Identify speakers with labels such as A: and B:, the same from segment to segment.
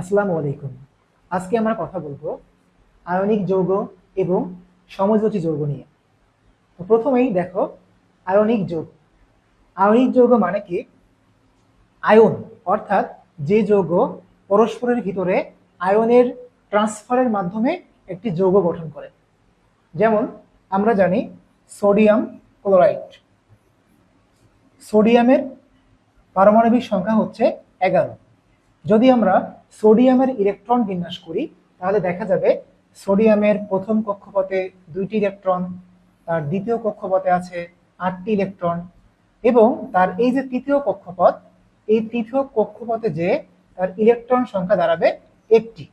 A: আসসালামু আলাইকুম। আজকে আমরা কথা বলব আয়নিক যৌগ এবং সমযোজী যৌগ নিয়ে। তো প্রথমেই দেখো, আয়নিক যৌগ। আয়নিক যৌগ মানে কি? আয়ন, অর্থাৎ যে যৌগ পরস্পরের ভিতরে আয়নের ট্রান্সফারের মাধ্যমে একটি যৌগ গঠন করে। যেমন, আমরা জানি সোডিয়াম ক্লোরাইড। সোডিয়ামের পারমাণবিক সংখ্যা হচ্ছে এগারো। যদি আমরা সোডিয়ামের ইলেকট্রন বিন্যাস করি, তাহলে দেখা যাবে সোডিয়ামের প্রথম কক্ষপথে দুইটি ইলেকট্রন, তার দ্বিতীয় কক্ষপথে আছে আটটি ইলেকট্রন এবং তার এই যে তৃতীয় কক্ষপথ, এই তৃতীয় কক্ষপথে যে তার ইলেকট্রন সংখ্যা দাঁড়াবে একটি।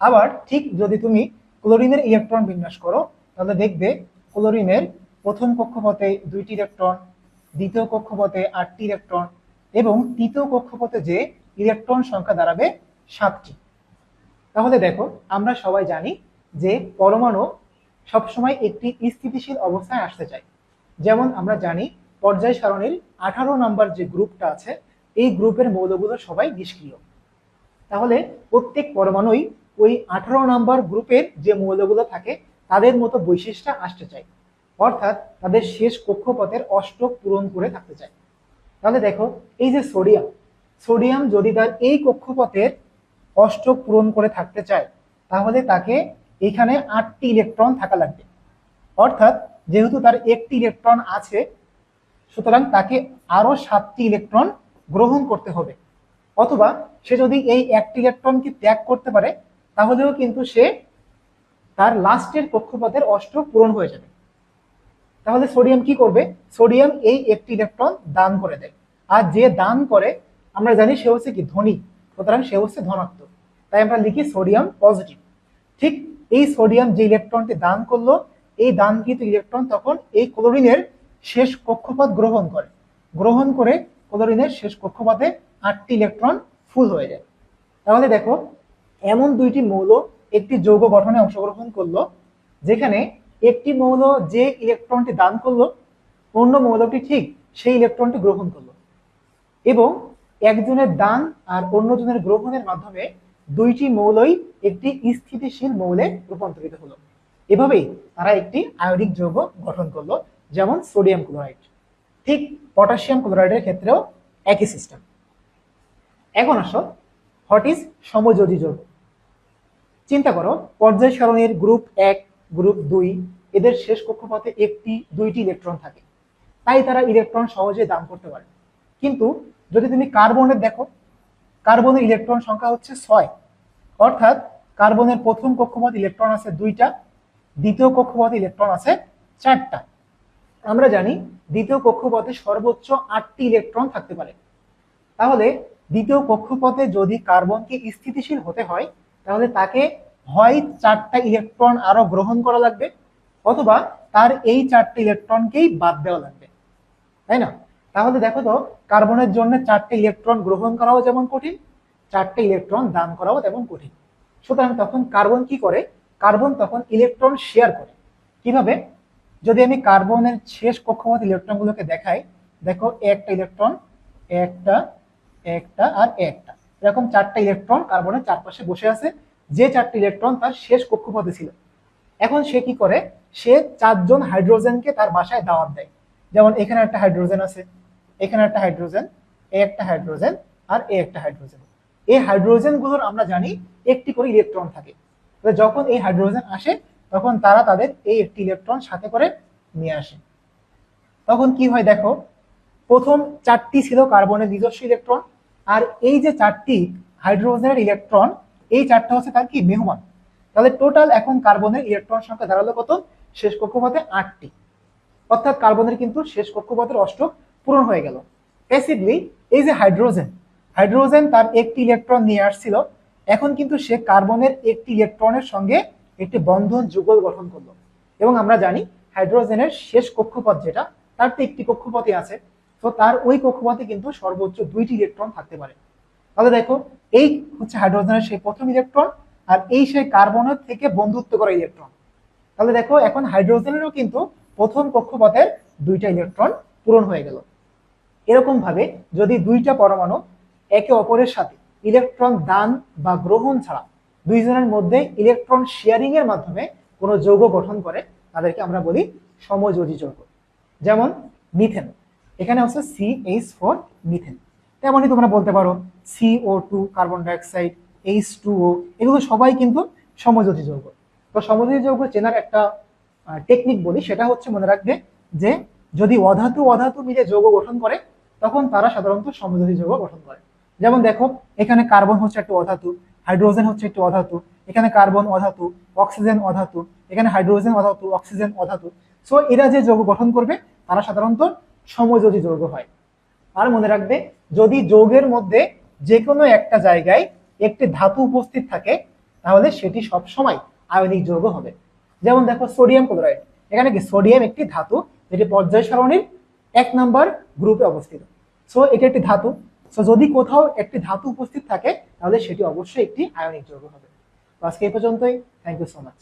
A: আবার ঠিক যদি তুমি ক্লোরিনের ইলেকট্রন বিন্যাস করো, তাহলে দেখবে ক্লোরিনের প্রথম কক্ষপথে দুইটি ইলেকট্রন, দ্বিতীয় কক্ষপথে আটটি ইলেকট্রন এবং তৃতীয় কক্ষপথে যে ইলেকট্রন সংখ্যা দাঁড়াবে সাতটি। তাহলে দেখো, আমরা সবাই জানি যে পরমাণু সবসময় একটি স্থিতিশীল অবস্থায় আসতে চায়। যেমন আমরা জানি পর্যায় সারণীর আঠারো নম্বর যে গ্রুপটা আছে, এই গ্রুপের মৌলগুলো সবাই নিষ্ক্রিয়। তাহলে প্রত্যেক পরমাণুই ওই আঠারো নম্বর গ্রুপের যে মৌলগুলো থাকে, তাদের মতো বৈশিষ্ট্য আসতে চায়। অর্থাৎ তাদের শেষ কক্ষপথের অষ্টক পূরণ করে থাকতে চায়। তাহলে দেখো, এই যে সোডিয়াম সোডিয়াম যদি তার এই কক্ষপথের অষ্টক পূরণ করে থাকতে চায়, তাহলে তাকে এখানে আটটি ইলেকট্রন থাকা লাগবে। অর্থাৎ যেহেতু তার একটি ইলেকট্রন আছে, সুতরাং তাকে আরও সাতটি ইলেকট্রন গ্রহণ করতে হবে। অথবা সে যদি এই একটি ইলেকট্রনকে ত্যাগ করতে পারে, তাহলেও কিন্তু সে তার লাস্টের কক্ষপথের অষ্টক পূরণ হয়ে যাবে। তাহলে সোডিয়াম কি করবে? সোডিয়াম এই একটি ইলেকট্রন দান করে দেয়। আর যে দান করে আমরা জানি সে হচ্ছে কি ধনী, সুতরাং সে হচ্ছে ধনাত্মক। তাই আমরা লিখি সোডিয়াম পজিটিভ। ঠিক এই সোডিয়াম যে ইলেকট্রনটি দান করল, এই দানকৃত ইলেকট্রন তখন এই ক্লোরিনের শেষ কক্ষপথ গ্রহণ করে। গ্রহণ করে ক্লোরিনের শেষ কক্ষপথে আটটি ইলেকট্রন ফুল হয়ে যায়। তাহলে দেখো, এমন দুইটি মৌল একটি যৌগ গঠনে অংশগ্রহণ করল, যেখানে একটি মৌল যে ইলেকট্রনটি দান করল, অন্য মৌলটি ঠিক সেই ইলেকট্রনটি গ্রহণ করল। এবং একজনের দান আর অন্যজনের গ্রহণের মাধ্যমে দুইটি মৌলই একটি স্থিতিশীল মৌলে রূপান্তরিত হলো। এভাবেই তারা একটি আয়নিক যৌগ গঠন করল, যেমন সোডিয়াম ক্লোরাইড। ঠিক পটাশিয়াম ক্লোরাইডের ক্ষেত্রেও একই সিস্টেম। এখন আসো, হোয়াট ইজ সমযোজী যৌগ? চিন্তা করো, পর্যায় সারণীর গ্রুপ এক, গ্রুপ দুই, এদের শেষ কক্ষপথে একটি, দুইটি ইলেকট্রন থাকে। তাই তারা ইলেকট্রন সহজে দান করতে পারে। কিন্তু যদি তুমি কার্বনের দেখো, কার্বনের ইলেকট্রন সংখ্যা হচ্ছে ছয়। অর্থাৎ কার্বনের প্রথম কক্ষপথ ইলেকট্রন আছে দুইটা, দ্বিতীয় কক্ষপথে ইলেকট্রন আছে চারটা। আমরা জানি দ্বিতীয় কক্ষপথে সর্বোচ্চ আটটি ইলেকট্রন থাকতে পারে। তাহলে দ্বিতীয় কক্ষপথে যদি কার্বনকে স্থিতিশীল হতে হয়, তাহলে তাকে হয় চারটা ইলেকট্রন আরও গ্রহণ করা লাগবে, অথবা তার এই চারটি ইলেকট্রনকেই বাদ দেওয়া লাগবে। তাই না? তাহলে দেখো তো, কার্বনের জন্য চারটে ইলেকট্রন গ্রহণ করাও যেমন কঠিন, চারটে ইলেকট্রন দান করাও তেমন কঠিন। সুতরাং তখন কার্বন কি করে? কার্বন তখন ইলেকট্রন শেয়ার করে। কীভাবে? যদি আমি কার্বনের শেষ কক্ষপথ ইলেকট্রনগুলোকে দেখাই, দেখো একটা ইলেকট্রন, একটা একটা আর একটা। এরকম চারটা ইলেকট্রন কার্বনের চারপাশে বসে আছে, যে চারটি ইলেকট্রন তার শেষ কক্ষপথে ছিল। এখন সে কি করে? সে চারজন হাইড্রোজেনকে তার বাসায় দাওয়াত দেয়। যেমন এখানে একটা হাইড্রোজেন আছে এখানে একটা হাইড্রোজেন এ একটা হাইড্রোজেন আর এ একটা হাইড্রোজেন এই হাইড্রোজেনগুলোর আমরা জানি একটি করে ইলেকট্রন থাকে। যখন এই হাইড্রোজেন আসে, তখন তারা তাদের এই একটি ইলেকট্রন সাথে করে নিয়ে আসে। তখন কি হয় দেখো, প্রথম চারটি ছিল কার্বনের নিজস্ব ইলেকট্রন আর এই যে চারটি হাইড্রোজেনের ইলেকট্রন এই চারটা হচ্ছে তার কি? মেহমান। তাহলে টোটাল এখন কার্বনের ইলেকট্রন সংখ্যা দাঁড়াল কত? শেষ কক্ষপথে আটটি। অর্থাৎ কার্বনের কিন্তু শেষ কক্ষপথের অষ্টক পূরণ হয়ে গেল। প্যাসিভলি এই যে হাইড্রোজেন হাইড্রোজেন তার একটি ইলেকট্রন নিয়ে আসছিল। এখন কিন্তু সে কার্বনের একটি ইলেকট্রনের সঙ্গে একটি বন্ধন যুগল গঠন করল। এবং আমরা জানি হাইড্রোজেনের শেষ কক্ষপথ যেটা, তার তো একটি কক্ষপথে আছে। তো তার ওই কক্ষপথে কিন্তু সর্বোচ্চ দুইটি ইলেকট্রন থাকতে পারে। তাহলে দেখো, এই হচ্ছে হাইড্রোজেনের সেই প্রথম ইলেকট্রন আর এই সেই কার্বনের থেকে বন্ধুত্ব করা ইলেকট্রন তাহলে দেখো, এখন হাইড্রোজেনেরও কিন্তু প্রথম কক্ষপথের দুইটা ইলেকট্রন পূরণ হয়ে গেল। এরকম ভাবে যদি দুইটা পরমাণু একে অপরের সাথে ইলেকট্রন দান বা গ্রহণ ছাড়া দুইজনের মধ্যে ইলেকট্রন শেয়ারিং এর মাধ্যমে কোনো যৌগ গঠন করে, তাদেরকে আমরা বলি সমযোজী যৌগ। যেমন মিথেন। এখানে হচ্ছে সি এইচ ফোর মিথেন। তেমনই তোমরা বলতে পারো C O two carbon dioxide H two O এগুলো সবাই কিন্তু সমযোজী যৌগ। তো সমযোজী যৌগ চেনার একটা টেকনিক বলি, সেটা হচ্ছে মনে রাখবে যে যদি অধাতু অধাতু মিলে যৌগ গঠন করে, তখন তারা সাধারণত সমযোজী যৌগ গঠন করে। যেমন দেখো, এখানে কার্বন হচ্ছে একটা অধাতু, হাইড্রোজেন হচ্ছে একটি অধাতু, এখানে কার্বন অধাতু, অক্সিজেন অধাতু, এখানে হাইড্রোজেন অধাতু, অক্সিজেন অধাতু। সো এরা যে যৌগ গঠন করবে, তারা সাধারণত সমযোজী যৌগ হয়। আর মনে রাখবে, যদি যৌগের মধ্যে যে কোনো একটা জায়গায় একটি ধাতু উপস্থিত থাকে, তাহলে সেটি সব সময় আয়নিক যৌগ হবে। যেমন দেখো, সোডিয়াম ক্লোরাইড। এখানে কি সোডিয়াম একটি ধাতু যেটি পর্যায় সারণীর এক নাম্বার গ্রুপে অবস্থিত। সো এটি একটি ধাতু। সো যদি কোথাও একটি ধাতু উপস্থিত থাকে, তাহলে সেটি অবশ্যই একটি আয়নিক যৌগ হবে। আজকে এই পর্যন্তই। Thank you so much